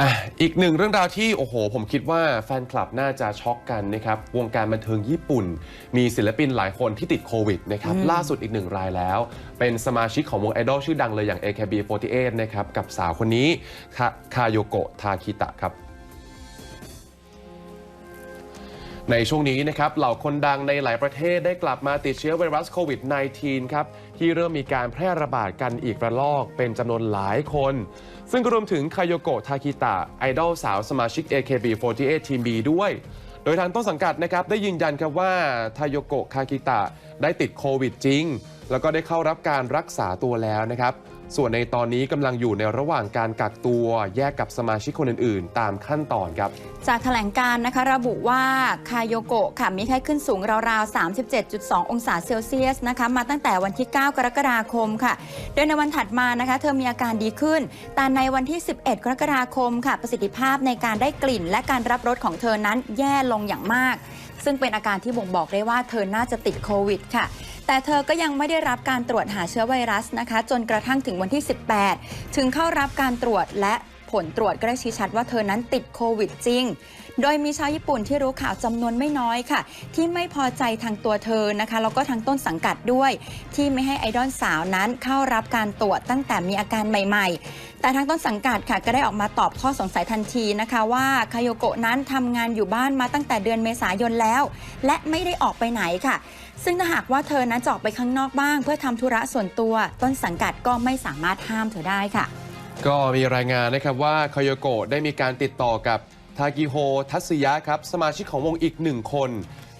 อะอีกหนึ่งเรื่องราวที่โอ้โห ผมคิดว่าแฟนคลับน่าจะช็อกกันนะครับวงการบันเทิงญี่ปุ่น มีศิลปินหลายคนที่ติดโควิดนะครับล่าสุดอีกหนึ่งรายแล้ว เป็นสมาชิกของวงไอดอลชื่อดังเลยอย่าง AKB48 นะครับกับสาวคนนี้คาคาโยโกะทาคิตะครับ ในช่วงนี้นะครับเหล่าคนดังในหลายประเทศได้กลับมาติดเชื้อไวรัสโควิด -19 ครับที่เริ่มมีการแพร่ระบาดกันอีกระลอกเป็นจำนวนหลายคน ซึ่งรวมถึงคาโยโกะทาคิตะ ไอดอลสาวสมาชิก AKB48 ทีม B ด้วย โดยทางต้นสังกัดนะครับได้ยืนยันครับว่าทาโยโกะคาคิตะได้ติดโควิดจริง แล้วก็ได้เข้ารับการรักษาตัวแล้วนะครับ ส่วนในตอนนี้กำลังอยู่ในระหว่างการกักตัวแยกกับสมาชิกคนอื่นๆ ตามขั้นตอนครับ จากแถลงการ์นะคะระบุว่าคาโยโกะค่ะมีไข้ขึ้นสูงราวๆ 37.2 องศาเซลเซียสนะคะมาตั้งแต่วันที่ 9 กรกฎาคมค่ะ โดยในวันถัดมานะคะเธอมีอาการดีขึ้น แต่ในวันที่ 11 กรกฎาคมค่ะ ประสิทธิภาพในการได้กลิ่น และการรับรสของเธอนั้นแย่ลงอย่างมาก ซึ่งเป็นอาการที่บ่งบอกได้ว่าเธอน่าจะติดโควิดค่ะ แต่เธอก็ยังไม่ได้รับการตรวจหาเชื้อไวรัสนะคะ จนกระทั่งถึงวันที่ 18 ถึงเข้ารับการตรวจและ ผลตรวจก็ได้ชี้ชัดว่าเธอนั้นติดโควิดจริง โดยมีชาวญี่ปุ่นที่รู้ข่าวจำนวนไม่น้อยค่ะ ที่ไม่พอใจทางตัวเธอนะคะแล้วก็ทางต้นสังกัดด้วย ที่ไม่ให้ไอดอลสาวนั้นเข้ารับการตรวจตั้งแต่มีอาการใหม่ ๆ แต่ทางต้นสังกัดค่ะก็ได้ออกมาตอบข้อสงสัยทันทีนะคะว่าคาโยโกะนั้นทำงานอยู่บ้านมาตั้งแต่เดือนเมษายนแล้ว และไม่ได้ออกไปไหนค่ะ ซึ่งถ้าหากว่าเธอนั้นจะออกไปข้างนอกบ้าง เพื่อทำธุระส่วนตัว ต้นสังกัดก็ไม่สามารถห้ามเธอได้ค่ะ ก็มีรายงานนะครับว่าคาโยโกะได้มีการติดต่อกับทากิโฮทัตสึยะครับสมาชิกของวงอีกหนึ่งคน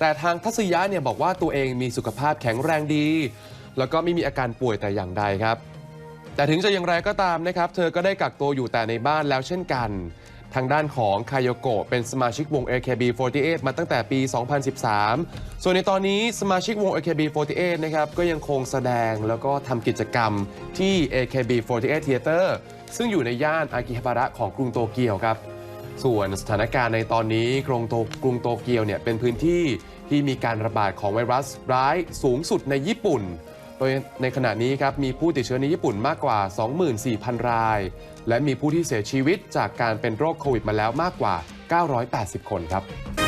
แต่ทางทัตสึยะเนี่ยบอกว่าตัวเองมีสุขภาพแข็งแรงดี แล้วก็ไม่มีอาการป่วยแต่อย่างใดครับ แต่ถึงจะอย่างไรก็ตามนะครับ เธอก็ได้กักตัวอยู่แต่ในบ้านแล้วเช่นกัน ทางด้านของคาโยโกะเป็นสมาชิกวง AKB48 มาตั้งแต่ปี 2013 ส่วนในตอนนี้สมาชิกวง AKB48 นะครับก็ยังคงแสดงแล้วก็ทำกิจกรรมที่ AKB48 Theater ซึ่งอยู่ในย่านอากิฮาบาระของกรุงโตเกียวครับ ส่วนสถานการณ์ในตอนนี้กรุงโตกรุงโตเกียวเนี่ยเป็นพื้นที่ที่มีการระบาดของไวรัสร้ายสูงสุดในญี่ปุ่น โดยในขณะนี้ครับมีผู้ติดเชื้อในญี่ปุ่นมากกว่า 24,000 ราย และมีผู้ที่เสียชีวิตจากการเป็นโรคโควิดมาแล้วมากกว่า 980 คนครับ